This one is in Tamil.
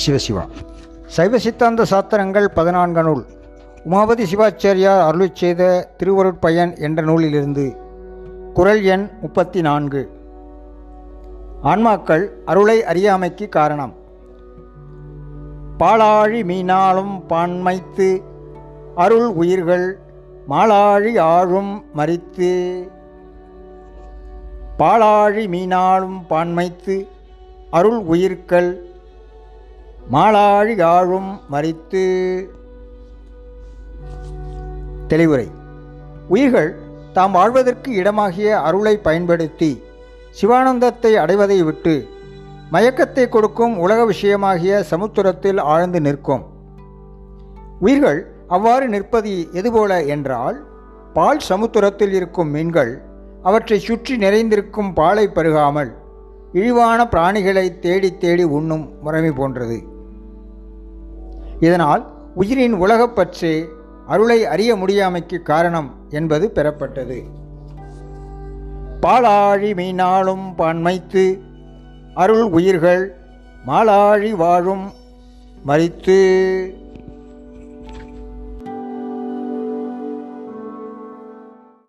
சிவசிவா. சைவ சித்தாந்த சாத்திரங்கள் பதினான்கு நூல். உமாபதி சிவாச்சாரியார் அருளி செய்த திருவருட்பயன் என்ற நூலிலிருந்து. குரல் எண் முப்பத்தி நான்கு ஆன்மாக்கள் அருளை அறியாமைக்கு காரணம். பாலாழி மீனாலும் பான்மைத்து அருள் உயிர்கள் மாலாழி ஆழும் மறித்து. பாலாழி மீனாலும் பான்மைத்து அருள் உயிர்கள் மாலாழி ஆழும் மறித்து. தெளிவுரை. உயிர்கள் தாம் வாழ்வதற்கு இடமாகிய அருளை பயன்படுத்தி சிவானந்தத்தை அடைவதை விட்டு மயக்கத்தை கொடுக்கும் உலக விஷயமாகிய சமுத்திரத்தில் ஆழ்ந்து நிற்கும். உயிர்கள் அவ்வாறு நிற்பது எதுபோல என்றால் பால் சமுத்திரத்தில் இருக்கும் மீன்கள் அவற்றை சுற்றி நிறைந்திருக்கும் பாலை பருகாமல் இழிவான பிராணிகளை தேடி தேடி உண்ணும் முறைமை போன்றது. இதனால் உயிரின் உலகப்பற்று அருளை அறிய முடியாமைக்கு காரணம் என்பது பெறப்பட்டது. பாலாழி மீனாலும் பான்மைத்து அருள் உயிர்கள் மாலாழி வாழும் மறித்து